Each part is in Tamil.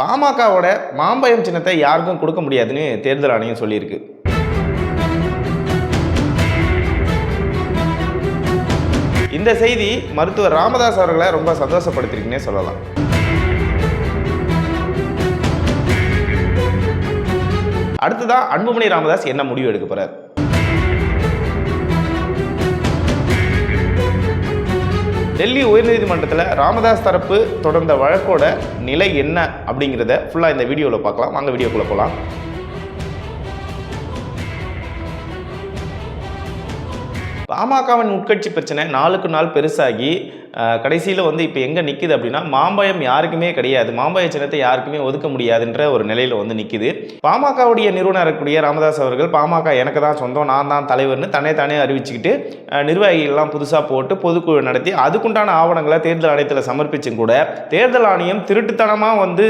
பாமகவோட மாம்பயம் சின்னத்தை யாருக்கும் கொடுக்க முடியாதுன்னு தேர்தல் ஆணையம் சொல்லியிருக்கு. இந்த செய்தி மருத்துவர் ராமதாஸ் அவர்களை ரொம்ப சந்தோஷப்படுத்திருக்குன்னே சொல்லலாம். அடுத்ததான் அன்புமணி ராமதாஸ் என்ன முடிவு எடுக்க போறார்? டெல்லி உயர்நீதிமன்றத்தில் ராமதாஸ் தரப்பு தொடர்ந்த வழக்கோட நிலை என்ன அப்படிங்கிறத ஃபுல்லாக இந்த வீடியோவில் பார்க்கலாம். வாங்க வீடியோக்குள்ளே போகலாம் பாமகவின் உட்கட்சி பிரச்சனை நாளுக்கு நாள் பெருசாகி கடைசியில் வந்து இப்போ எங்கே நிற்குது அப்படின்னா மாம்பயம் யாருக்குமே கிடையாது. மாம்பய சின்னத்தை யாருக்குமே ஒதுக்க முடியாதுன்ற ஒரு நிலையில் வந்து நிற்குது பாமகவுடைய நிறுவனர் இருக்கக்கூடிய ராமதாஸ் அவர்கள் பாமக எனக்கு தான் சொந்தம் நான் தான் தலைவர்னு தன்னை தானே அறிவிச்சுக்கிட்டு நிர்வாகிகள்லாம் புதுசாக போட்டு பொதுக்குழு நடத்தி அதுக்குண்டான ஆவணங்களை தேர்தல் ஆணையத்தில் சமர்ப்பிச்சும் கூட தேர்தல் ஆணையம் திருட்டுத்தனமாக வந்து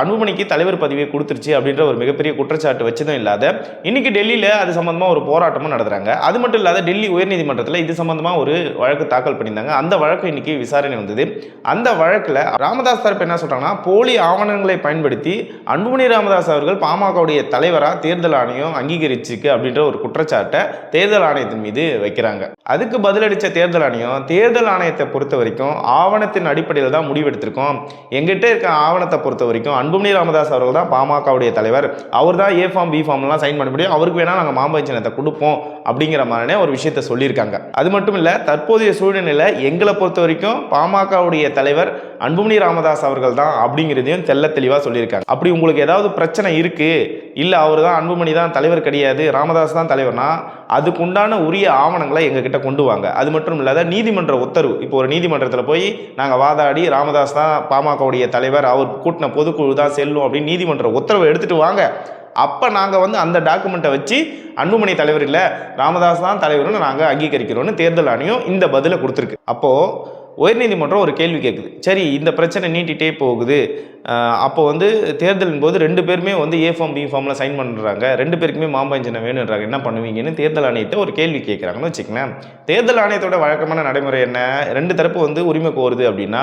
அன்புமணிக்கு தலைவர் பதவியை கொடுத்துருச்சு அப்படின்ற ஒரு மிகப்பெரிய குற்றச்சாட்டு வச்சதும் இல்லாத இன்னைக்கு டெல்லியில் அது சம்பந்தமாக ஒரு போராட்டமும் நடத்துகிறாங்க அது மட்டும் இல்லாத டெல்லி உயர்நீதிமன்றத்தில் இது சம்பந்தமாக ஒரு வழக்கு தாக்கல் பண்ணியிருந்தாங்க. அந்த வழக்கு இன்னைக்கு விசாரணை வந்தது. அந்த வழக்கில் ராமதாஸ் தரப்பு என்ன சொல்கிறாங்கன்னா போலி ஆவணங்களை பயன்படுத்தி அன்புமணி ராமதாஸ் அவர்கள் பாமகவுடைய தலைவராக தேர்தல் ஆணையம் அங்கீகரிச்சிருக்கு அப்படின்ற ஒரு குற்றச்சாட்டை தேர்தல் ஆணையத்தின் மீது வைக்கிறாங்க. அதுக்கு பதிலளித்த தேர்தல் ஆணையம் தேர்தல் ஆணையத்தை பொறுத்த வரைக்கும் ஆவணத்தின் அடிப்படையில் தான் முடிவெடுத்திருக்கோம். எங்கிட்ட இருக்க ஆவணத்தை பொறுத்த வரைக்கும் அன்புமணி ராமதாஸ் அவர்கள் தான் பாமகவுடைய தலைவர். அவர் தான் ஏ ஃபார்ம் பி ஃபார்ம்லாம் சைன் பண்ண முடியும். அவருக்கு வேணால் நாங்கள் மாம்பழ சின்னத்தை கொடுப்போம் அப்படிங்கிற மாதிரியான ஒரு விஷயத்த சொல்லியிருக்காங்க. அது மட்டும் இல்லை தற்போதைய சூழ்நிலையில் எங்களை பொறுத்த வரைக்கும் பாமகவுடைய தலைவர் அன்புமணி ராமதாஸ் அவர்கள் தான் அப்படிங்கிறதையும் தெள்ள தெளிவாக சொல்லியிருக்காங்க. அப்படி உங்களுக்கு ஏதாவது பிரச்சனை இருக்குது இல்லை அவர் தான் அன்புமணி தான் தலைவர் கிடையாது ராமதாஸ் தான் தலைவர்னா அதுக்குண்டான உரிய ஆவணங்களை எங்ககிட்ட கொண்டு வாங்க. அது மட்டும் இல்லாத நீதிமன்ற உத்தரவு. இப்போ ஒரு நீதிமன்றத்தில் போய் நாங்கள் வாதாடி ராமதாஸ் தான் பாமகவுடைய தலைவர் அவர் கூட்டின பொதுக்குழு தான் செல்லும் அப்படின்னு நீதிமன்ற உத்தரவை எடுத்துகிட்டு வாங்க. அப்போ நாங்கள் வந்து அந்த டாக்குமெண்ட்டை வச்சு அன்புமணி தலைவர் இல்லை ராமதாஸ் தான் தலைவர்னு நாங்கள் அங்கீகரிக்கிறோன்னு தேர்தல் ஆணையம் இந்த பதிலை கொடுத்துருக்கு. அப்போது உயர்நீதிமன்றம் ஒரு கேள்வி கேட்குது சரி இந்த பிரச்சனை நீட்டிகிட்டே போகுது. அப்போ வந்து தேர்தலின் போது ரெண்டு பேருமே வந்து ஏ ஃபார்ம் பி ஃபார்மில் சைன் பண்ணுறாங்க ரெண்டு பேருக்குமே மாம்பஞ்சனை வேணுன்றாங்க. என்ன பண்ணுவீங்கன்னு தேர்தல் ஆணையத்தை ஒரு கேள்வி கேட்குறாங்கன்னு வச்சுக்கங்களேன். தேர்தல் ஆணையத்தோட வழக்கமான நடைமுறை என்ன? ரெண்டு தரப்பு வந்து உரிமை கோருது அப்படின்னா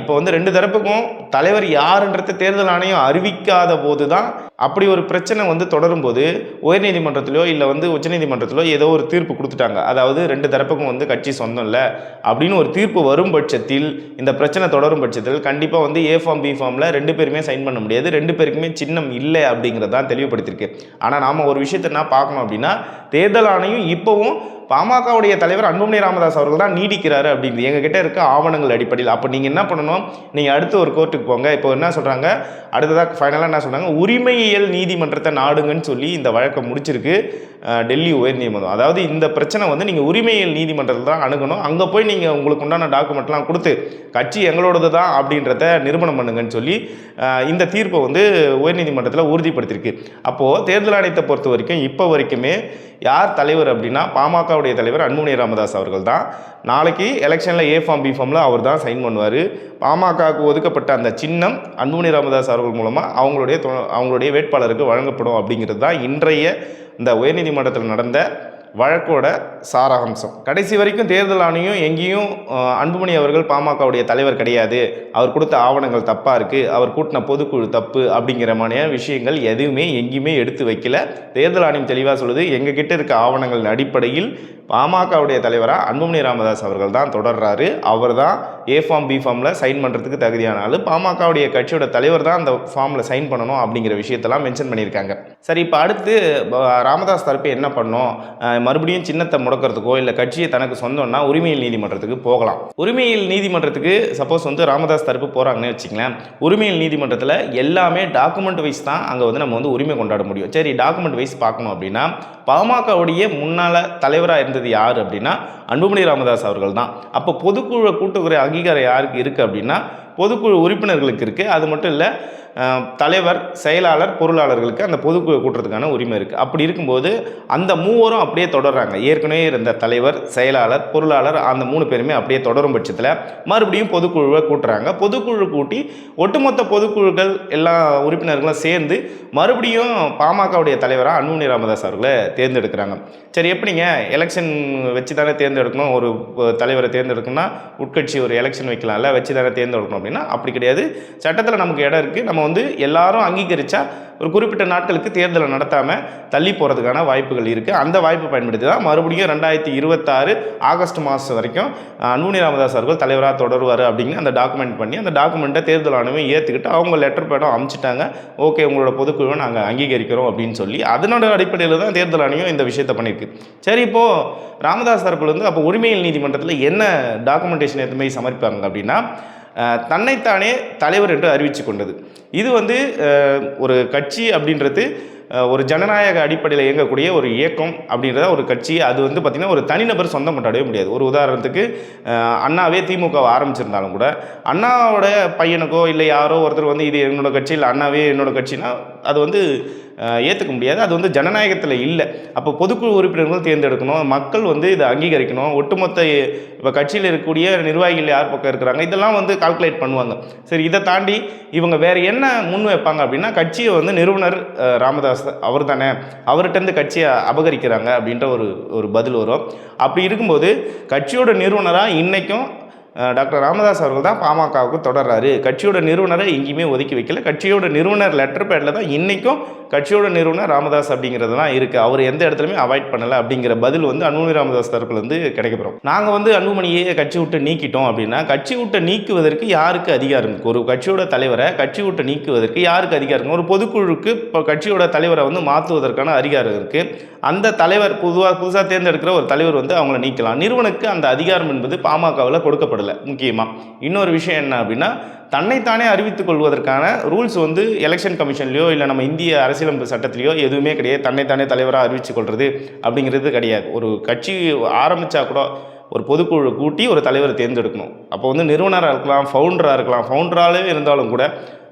இப்போ வந்து ரெண்டு தரப்புக்கும் தலைவர் யாருன்றத தேர்தல் ஆணையம் அறிவிக்காத போது தான் அப்படி ஒரு பிரச்சனை வந்து தொடரும்போது உயர்நீதிமன்றத்திலோ இல்லை வந்து உச்சநீதிமன்றத்திலோ ஏதோ ஒரு தீர்ப்பு கொடுத்துட்டாங்க. அதாவது ரெண்டு தரப்புக்கும் வந்து கட்சி சொந்தம் இல்லை அப்படின்னு ஒரு தீர்ப்பு வரும் பட்சத்தில் இந்த பிரச்சனை தொடரும் பட்சத்தில் கண்டிப்பாக வந்து ஏ ஃபார்ம் பி ஃபார்மில் ரெண்டு பேருமே சைன் பண்ண முடியாது. ரெண்டு பேருக்குமே சின்னம் இல்லை அப்படிங்கிறது தான் தெளிவுபடுத்தியிருக்கு. ஆனால் நாம் ஒரு விஷயத்தை என்ன பார்க்கணும் அப்படின்னா தேர்தல் ஆணையம் இப்போவும் பாமகவுடைய தலைவர் அன்புமணி ராமதாஸ் அவர்கள் தான் நீடிக்கிறாரு அப்படின்னு எங்ககிட்ட இருக்க ஆவணங்கள் அடிப்படையில். அப்போ நீங்கள் என்ன பண்ணணும்? நீங்கள் அடுத்து ஒரு கோர்ட்டுக்கு போங்க. இப்போ என்ன சொல்கிறாங்க அடுத்ததாக ஃபைனலாக என்ன சொல்கிறாங்க உரிமையியல் நீதிமன்றத்தை நாடுங்கன்னு சொல்லி இந்த வழக்கை முடிச்சிருக்கு. டெல்லி உயர்நீதிமன்றம் அதாவது இந்த பிரச்சனை வந்து நீங்கள் உரிமையியல் நீதிமன்றத்தில் தான் அணுகணும். அங்கே போய் நீங்கள் உங்களுக்கு உண்டான டாக்குமெண்ட்லாம் கொடுத்து கட்சி எங்களோடது தான் அப்படின்றத நிரூபணம் பண்ணுங்கன்னு சொல்லி இந்த தீர்ப்பை வந்து உயர்நீதிமன்றத்தில் உறுதிப்படுத்தியிருக்கு அப்போது தேர்தல் ஆணையத்தை பொறுத்த வரைக்கும் இப்போ வரைக்குமே யார் தலைவர் அப்படின்னா பாமகவுடைய தலைவர் அன்புமணி ராமதாஸ் அவர்கள் தான். நாளைக்கு எலெக்ஷனில் ஏ ஃபார்ம் பி ஃபார்மில் அவர் தான் சைன் பண்ணுவார். பாமகவுக்கு ஒதுக்கப்பட்ட அந்த சின்னம் அன்புமணி ராமதாஸ் அவர்கள் மூலமாக அவங்களுடைய தொ- அவங்களுடைய வேட்பாளருக்கு வழங்கப்படும் அப்படிங்கிறது தான் இன்றைய இந்த உயர்நீதிமன்றத்தில் நடந்த வழக்கோட சாராம்சம் கடைசி வரைக்கும் தேர்தல் ஆணையம் எங்கேயும் அன்புமணி அவர்கள் பாமகவுடைய தலைவர் கிடையாது. அவர் கொடுத்த ஆவணங்கள் தப்பாக இருக்குது அவர் கூட்டின பொதுக்குழு தப்பு அப்படிங்கிற மாதிரியான விஷயங்கள் எதுவுமே எங்கேயுமே எடுத்து வைக்கல. தேர்தல் ஆணையம் தெளிவாக சொல்லுது எங்ககிட்ட இருக்க ஆவணங்களின் அடிப்படையில் பாமகவுடைய தலைவராக அன்புமணி ராமதாஸ் அவர்கள் தான் தொடர்றாரு. அவர் தான் ஏ ஃபார்ம் பி ஃபார்மில் சைன் பண்ணுறதுக்கு தகுதியான ஆள். பாமகவுடைய கட்சியோட தலைவர் தான் அந்த ஃபார்மில் சைன் பண்ணணும் அப்படிங்கிற விஷயத்தெல்லாம் மென்ஷன் பண்ணியிருக்காங்க. சரி இப்போ அடுத்து ராமதாஸ் தரப்பு என்ன பண்ணோம்? மறுபடியும் சின்னத்தை முடக்கிறதுக்கோ இல்லை கட்சியை தனக்கு சொந்தம்னா உரிமையில் நீதிமன்றத்துக்கு போகலாம். உரிமையில் நீதிமன்றத்துக்கு சப்போஸ் வந்து ராமதாஸ் தரப்பு போகிறாங்கன்னு வச்சுங்களேன் உரிமையில் நீதிமன்றத்தில் எல்லாமே டாக்குமெண்ட் வைஸ் தான் அங்கே வந்து நம்ம வந்து உரிமை கொண்டாட முடியும். சரி டாக்குமெண்ட் வைஸ் பார்க்கணும் அப்படின்னா பாமகவுடைய முன்னால் தலைவராக இருந்தது யார் அப்படின்னா அன்புமணி ராமதாஸ் அவர்கள் தான் அப்போ பொதுக்குழு கூட்டுக்குறை அங்கீகாரம் யாருக்கு இருக்குது அப்படின்னா பொதுக்குழு உறுப்பினர்களுக்கு இருக்குது அது மட்டும் இல்லை தலைவர் செயலாளர் பொருளாளர்களுக்கு அந்த பொதுக்குழு கூட்டுறதுக்கான உரிமை இருக்குது அப்படி இருக்கும்போது அந்த மூவரும் அப்படியே தொடர்றாங்க. ஏற்கனவே இருந்த தலைவர் செயலாளர் பொருளாளர் அந்த மூணு பேருமே அப்படியே தொடரும் பட்சத்தில் மறுபடியும் பொதுக்குழுவை கூட்டுறாங்க. பொதுக்குழு கூட்டி ஒட்டுமொத்த பொதுக்குழுக்கள் எல்லா உறுப்பினர்களும் சேர்ந்து மறுபடியும் பாமகவுடைய தலைவராக அன்புமணி ராமதாஸ் அவர்களை தேர்ந்தெடுக்கிறாங்க. சரி எப்படிங்க? எலெக்ஷன் வச்சு தானே தேர்ந்தெடுக்கணும்? ஒரு தலைவரை தேர்ந்தெடுக்கணும்னா உட்கட்சி ஒரு எலெக்ஷன் வைக்கலாம்ல? வச்சு தானே தேர்ந்தெடுக்கணும் அப்படின்னா அப்படி கிடையாது. சட்டத்தில் நமக்கு இடம் இருக்குது நம்ம வந்து எல்லாரும் அங்கீகரித்தா ஒரு குறிப்பிட்ட நாட்களுக்கு தேர்தலை நடத்தாமல் தள்ளி போகிறதுக்கான வாய்ப்புகள் இருக்குது அந்த வாய்ப்பு பயன்படுத்தி தான் மறுபடியும் ரெண்டாயிரத்தி இருபத்தாறு ஆகஸ்ட் மாதம் வரைக்கும் அன்புனி ராமதாஸ் அவர்கள் தலைவராக தொடருவார் அப்படின்னு அந்த டாக்குமெண்ட் பண்ணி அந்த டாக்குமெண்ட்டை தேர்தல் ஆணையம் ஏற்றுக்கிட்டு அவங்க லெட்டர் பேடம் அமுச்சிட்டாங்க. ஓகே உங்களோட பொதுக்குழுவை நாங்கள் அங்கீகரிக்கிறோம் அப்படின்னு சொல்லி அதனோட அடிப்படையில் தான் தேர்தல் ஆணையம் இந்த விஷயத்தை பண்ணியிருக்கு. சரி இப்போது ராமதாஸ் தரப்புல வந்து அப்போ உரிமையில் நீதிமன்றத்தில் என்ன டாக்குமெண்டேஷன் எதுவுமே சமர்ப்பாங்க அப்படின்னா தன்னைத்தானே தலைவர் என்று அறிவித்து கொண்டது. இது வந்து ஒரு கட்சி அப்படின்றது ஒரு ஜனநாயக அடிப்படையில் இயங்கக்கூடிய ஒரு இயக்கம் அப்படின்றத ஒரு கட்சி அது வந்து பார்த்திங்கன்னா ஒரு தனிநபர் சொந்தம் கொண்டாடவே முடியாது. ஒரு உதாரணத்துக்கு அண்ணாவே திமுகவை ஆரம்பிச்சிருந்தாலும் கூட அண்ணாவோட பையனுக்கோ இல்லை யாரோ ஒருத்தர் வந்து இது என்னோட கட்சி இல்லை அண்ணாவே என்னோட கட்சினா அது வந்து ஏற்றுக்க முடியாது. அது வந்து ஜனநாயகத்தில் இல்லை. அப்போ பொதுக்குழு உறுப்பினர்கள் தேர்ந்தெடுக்கணும். மக்கள் வந்து இதை அங்கீகரிக்கணும். ஒட்டுமொத்த இப்போ கட்சியில் இருக்கக்கூடிய நிர்வாகிகள் யார் பக்கம் இருக்கிறாங்க? இதெல்லாம் வந்து கால்குலேட் பண்ணுவாங்க. சரி இதை தாண்டி இவங்க வேறு என்ன முன் வைப்பாங்க அப்படின்னா கட்சியை வந்து நிறுவனர் ராமதாஸ் அவர் தானே. அவர்கிட்டருந்து கட்சியை அபகரிக்கிறாங்க அப்படின்ற ஒரு ஒரு பதில் வரும். அப்படி இருக்கும்போது கட்சியோட நிறுவனராக இன்றைக்கும் டாக்டர் ராமதாஸ் அவர்கள் தான் பாமகவுக்கு தொடர்றாரு. கட்சியோட நிறுவனரை எங்கேயுமே ஒதுக்கி வைக்கல. கட்சியோட நிறுவனர் லெட்டர் பேடில் தான் இன்றைக்கும் கட்சியோட நிறுவனர் ராமதாஸ் அப்படிங்கிறது தான் இருக்குது அவர் எந்த இடத்துலையுமே அவாய்ட் பண்ணலை அப்படிங்கிற பதில் வந்து அன்புமணி ராமதாஸ் தரப்புலேருந்து கிடைக்கப்படும் நாங்கள் வந்து அன்புமணியை கட்சி விட்டு நீக்கிட்டோம் அப்படின்னா கட்சி விட்டு நீக்குவதற்கு யாருக்கு அதிகாரம்? ஒரு கட்சியோட தலைவரை கட்சி விட்டு நீக்குவதற்கு யாருக்கு அதிகாரம்? ஒரு பொதுக்குழுக்கு இப்போ கட்சியோட தலைவரை வந்து மாற்றுவதற்கான அதிகாரம் இருக்குது அந்த தலைவர் பொதுவாக புதுசாக தேர்ந்தெடுக்கிற ஒரு தலைவர் வந்து அவங்கள நீக்கலாம். நிறுவனுக்கு அந்த அதிகாரம் என்பது பாமகவில் கொடுக்கப்படலை முக்கியமாக இன்னொரு விஷயம் என்ன அப்படின்னா தன்னைத்தானே அறிவித்துக் கொள்வதற்கான ரூல்ஸ் வந்து எலெக்ஷன் கமிஷன்லையோ இல்லை நம்ம இந்திய அரசியலமைப்பு சட்டத்திலையோ எதுவுமே கிடையாது. தன்னைத்தானே தலைவராக அறிவித்துக் கொள்வது அப்படிங்கிறது கிடையாது. ஒரு கட்சி ஆரம்பித்தா கூட ஒரு பொதுக்குழு கூட்டி ஒரு தலைவரை தேர்ந்தெடுக்கணும். அப்போ வந்து நிறுவனராக இருக்கலாம் ஃபவுண்டராக இருக்கலாம். ஃபவுண்டராலே இருந்தாலும் கூட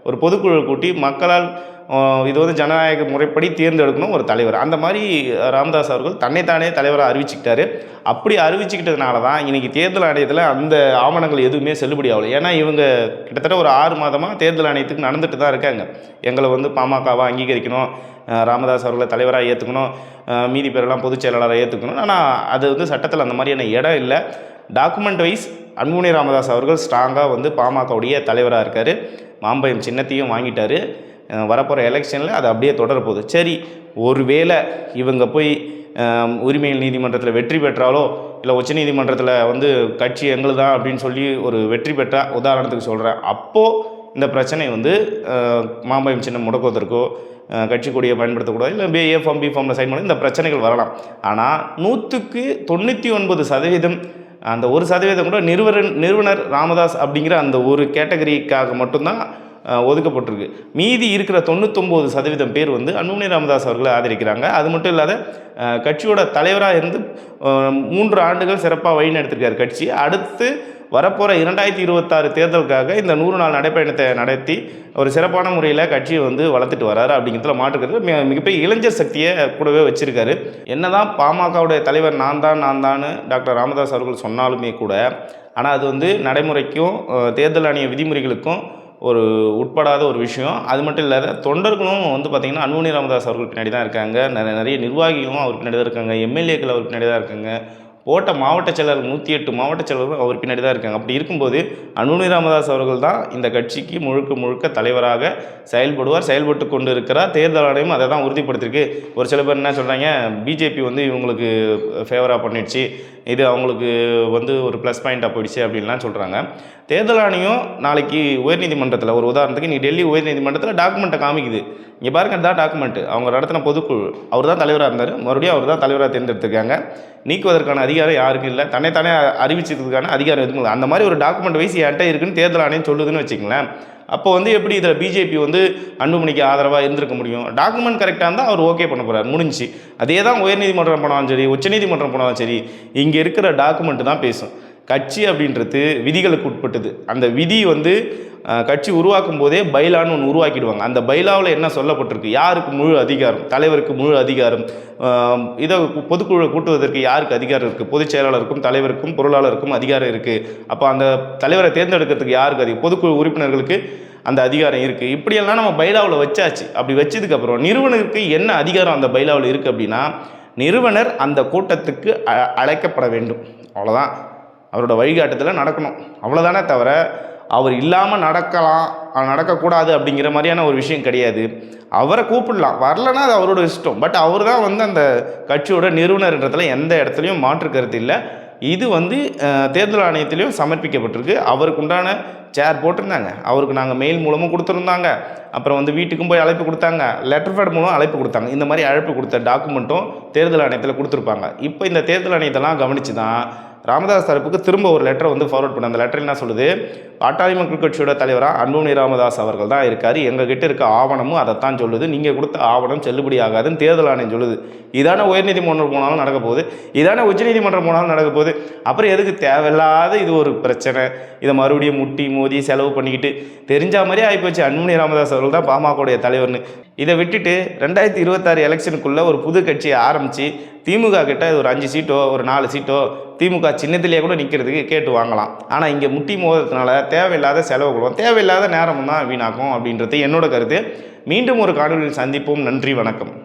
ஒரு பொதுக்குழு கூட்டி மக்களால் இது வந்து ஜனநாயக முறைப்படி தேர்ந்தெடுக்கணும் ஒரு தலைவர். அந்த மாதிரி ராமதாஸ் அவர்கள் தன்னைத்தானே தலைவராக அறிவிச்சுக்கிட்டாரு. அப்படி அறிவிச்சுக்கிட்டதுனால தான் இன்றைக்கி தேர்தல் ஆணையத்தில் அந்த ஆவணங்கள் எதுவுமே செல்லுபடி ஆகலை. ஏன்னா இவங்க கிட்டத்தட்ட ஒரு ஆறு மாதமாக தேர்தல் ஆணையத்துக்கு நடந்துட்டு தான் இருக்காங்க. எங்களை வந்து பாமகவை அங்கீகரிக்கணும் ராமதாஸ் அவர்களை தலைவராக ஏற்றுக்கணும் மீதி பேரெல்லாம் பொதுச் செயலாளராக ஏற்றுக்கணும் ஆனால் அது வந்து சட்டத்தில் அந்த மாதிரியான இடம் இல்லை. டாக்குமெண்ட் வைஸ் அன்புமணி ராமதாஸ் அவர்கள் ஸ்ட்ராங்காக வந்து பாமகவுடைய தலைவராக இருக்கார். மாம்பயம் சின்னத்தையும் வாங்கிட்டார். வரப்போகிற எலெக்ஷனில் அது அப்படியே தொடரப்போகுது. சரி ஒருவேளை இவங்க போய் உரிமையில் நீதிமன்றத்தில் வெற்றி பெற்றாலோ இல்லை உச்சநீதிமன்றத்தில் வந்து கட்சி எங்களுது தான் அப்படின்னு சொல்லி ஒரு வெற்றி பெற்றா உதாரணத்துக்கு சொல்கிறேன் அப்போது இந்த பிரச்சனை வந்து மாம்பயம் சின்னம் முடக்குவதற்கோ கட்சி கொடியை பயன்படுத்தக்கூடாது இல்லை பிஏ ஃபார்ம் பி ஃபார்மில் சைன் பண்ணி இந்த பிரச்சனைகள் வரலாம். ஆனால் நூற்றுக்கு தொண்ணூற்றி ஒன்பது சதவீதம் அந்த ஒரு சதவீதம் கூட நிறுவனர் நிறுவனர் ராமதாஸ் அப்படிங்கிற அந்த ஒரு கேட்டகரிக்காக மட்டும்தான் ஒதுக்கப்பட்டிருக்கு. மீதி இருக்கிற தொண்ணூத்தொம்பது சதவீதம் பேர் வந்து அன்புமணி ராமதாஸ் அவர்களை ஆதரிக்கிறாங்க. அது மட்டும் இல்லாத கட்சியோட தலைவராக இருந்து மூன்று ஆண்டுகள் சிறப்பாக வழிநடத்திருக்கார் கட்சி. அடுத்து வரப்போகிற இரண்டாயிரத்தி இருபத்தாறு தேர்தலுக்காக இந்த நூறு நாள் நடைப்பயணத்தை நடத்தி ஒரு சிறப்பான முறையில் கட்சியை வந்து வளர்த்துட்டு வராரு அப்படிங்கிறதுல மாற்றுக்கிறது மிக மிகப்பெரிய இளைஞர் சக்தியை கூடவே வச்சுருக்காரு. என்ன தான் பாமகவுடைய தலைவர் நான் தான் நான் தான் டாக்டர் ராமதாஸ் அவர்கள் சொன்னாலுமே கூட ஆனால் அது வந்து நடைமுறைக்கும் தேர்தல் ஆணைய விதிமுறைகளுக்கும் ஒரு உட்படாத ஒரு விஷயம். அது மட்டும் இல்லாத தொண்டர்களும் வந்து பார்த்திங்கன்னா அன்புமணி ராமதாஸ் அவர்கள் பின்னாடி தான் இருக்காங்க. நிறைய நிறைய நிர்வாகிகளும் அவர் பின்னாடி தான் இருக்காங்க. எம்எல்ஏக்கள் அவர் பின்னாடி தான் இருக்காங்க. போட்ட மாவட்ட செயலர் நூற்றி எட்டு மாவட்ட செயலரும் அவர் பின்னாடி தான் இருக்காங்க. அப்படி இருக்கும்போது அன்புமணி ராமதாஸ் அவர்கள் தான் இந்த கட்சிக்கு முழுக்க முழுக்க தலைவராக செயல்படுவார் செயல்பட்டு கொண்டு இருக்கிறார் தேர்தல் ஆணையம் அதை தான் உறுதிப்படுத்திருக்கு ஒரு சில பேர் என்ன சொல்கிறாங்க பிஜேபி வந்து இவங்களுக்கு ஃபேவராக பண்ணிடுச்சு. இது அவங்களுக்கு வந்து ஒரு ப்ளஸ் பாயிண்ட்டாக போயிடுச்சு அப்படின்லாம் சொல்கிறாங்க தேர்தல் ஆணையம் நாளைக்கு உயர்நீதிமன்றத்தில் ஒரு உதாரணத்துக்கு நீ டெல்லி உயர்நீதிமன்றத்தில் டாக்குமெண்ட்டை காமிக்குது. இங்கே பாருங்க தான் டாக்குமெண்ட் அவங்க நடத்தின பொதுக்குழு. அவர் தான் தலைவராக இருந்தார். மறுபடியும் அவர் தான் தலைவராக தேர்ந்தெடுத்திருக்காங்க. நீக்குவதற்கான அதிகாரம் யாருக்கும் இல்லை. தன்னைத்தானே அறிவிச்சதுக்கான அதிகாரம் எதுவும் இல்லை. அந்த மாதிரி ஒரு டாக்குமெண்ட் வைஸ் என்கிட்ட இருக்குன்னு தேர்தல் ஆணையம் சொல்லுதுன்னு வச்சுங்களேன் அப்போ வந்து எப்படி இதில் பிஜேபி வந்து அன்புமணிக்கு ஆதரவாக இருந்திருக்க முடியும்? டாக்குமெண்ட் கரெக்டாக இருந்தால் அவர் ஓகே பண்ண போகிறார் முடிஞ்சு அதே தான் உயர்நீதிமன்றம் போனாலும் சரி உச்சநீதிமன்றம் போனாலும் சரி இங்கே இருக்கிற டாக்குமெண்ட் தான் பேசும். கட்சி அப்படின்றது விதிகளுக்கு உட்பட்டது. அந்த விதி வந்து கட்சி உருவாக்கும் போதே பைலான்னு ஒன்று உருவாக்கிடுவாங்க. அந்த பைலாவில் என்ன சொல்லப்பட்டிருக்கு? யாருக்கு முழு அதிகாரம்? தலைவருக்கு முழு அதிகாரம்? இதை பொதுக்குழு கூட்டுவதற்கு யாருக்கு அதிகாரம் இருக்குது பொதுச் செயலாளருக்கும் தலைவருக்கும் பொருளாளருக்கும் அதிகாரம் இருக்குது அப்போ அந்த தலைவரை தேர்ந்தெடுக்கிறதுக்கு யாருக்கு அதிகம் பொதுக்குழு உறுப்பினர்களுக்கு அந்த அதிகாரம் இருக்குது இப்படியெல்லாம் நம்ம பைலாவில் வச்சாச்சு. அப்படி வச்சதுக்கப்புறம் நிறுவனருக்கு என்ன அதிகாரம் அந்த பைலாவில் இருக்குது அப்படின்னா நிறுவனர் அந்த கூட்டத்துக்கு அ- அழைக்கப்பட வேண்டும். அவ்வளோதான் அவரோட வழிகாட்டத்தில் நடக்கணும். அவ்வளோதானே தவிர அவர் இல்லாமல் நடக்கலாம் நடக்கக்கூடாது அப்படிங்கிற மாதிரியான ஒரு விஷயம் கிடையாது. அவரை கூப்பிடலாம். வரலன்னா அது அவரோட இஷ்டம். பட் அவர் தான் வந்து அந்த கட்சியோட நிறுவனர்ன்றதுல எந்த இடத்துலையும் மாற்று கருத்து இல்லை. இது வந்து தேர்தல் ஆணையத்திலையும் சமர்ப்பிக்கப்பட்டிருக்கு. அவருக்கு உண்டான சேர் போட்டிருந்தாங்க. அவருக்கு நாங்கள் மெயில் மூலமும் கொடுத்துருந்தாங்க. அப்புறம் வந்து வீட்டுக்கும் போய் அழைப்பு கொடுத்தாங்க. லெட்டர் பேட் மூலம் அழைப்பு கொடுத்தாங்க. இந்த மாதிரி அழைப்பு கொடுத்த டாக்குமெண்ட்டும் தேர்தல் ஆணையத்தில் கொடுத்துருப்பாங்க. இப்போ இந்த தேர்தல் ஆணையத்தெல்லாம் கவனித்து தான் ராமதாஸ் தரப்புக்கு திரும்ப ஒரு லெட்டரை வந்து ஃபார்வர்ட் பண்ண. அந்த லெட்டர் என்ன சொல்லுது? பாட்டாளி மக்கள் கட்சியோட தலைவராக அன்புமணி ராமதாஸ் அவர்கள் தான் இருக்கார். எங்ககிட்ட இருக்க ஆவணமும் அதைத்தான் சொல்லுது. நீங்கள் கொடுத்த ஆவணம் செல்லுபடி ஆகாதுன்னு தேர்தல் ஆணையம் சொல்லுது. இதான உயர்நீதிமன்றம் போனாலும் நடக்க போகுது. இதான உச்சநீதிமன்றம் போனாலும் நடக்க போகுது. அப்புறம் எதுக்கு தேவையில்லாத இது ஒரு பிரச்சனை. இதை மறுபடியும் முட்டி மோதி செலவு பண்ணிக்கிட்டு தெரிஞ்ச மாதிரியே ஆகிப்போச்சு அன்புமணி ராமதாஸ் அவர்கள் தான் பாமகவுடைய தலைவர்னு. இதை விட்டுட்டு ரெண்டாயிரத்தி இருபத்தாறு எலெக்ஷனுக்குள்ளே ஒரு புது கட்சியை ஆரம்பித்து திமுக கிட்ட ஒரு அஞ்சு சீட்டோ ஒரு நாலு சீட்டோ திமுக சின்னத்திலேயே கூட நிற்கிறதுக்கு கேட்டு வாங்கலாம். ஆனால் இங்கே முட்டி மோதத்தினால தேவையில்லாத செலவுகளும் தேவையில்லாத நேரமும் தான் வீணாக்கும் அப்படின்றது என்னோட கருத்து. மீண்டும் ஒரு காணொலியில் சந்திப்போம். நன்றி வணக்கம்.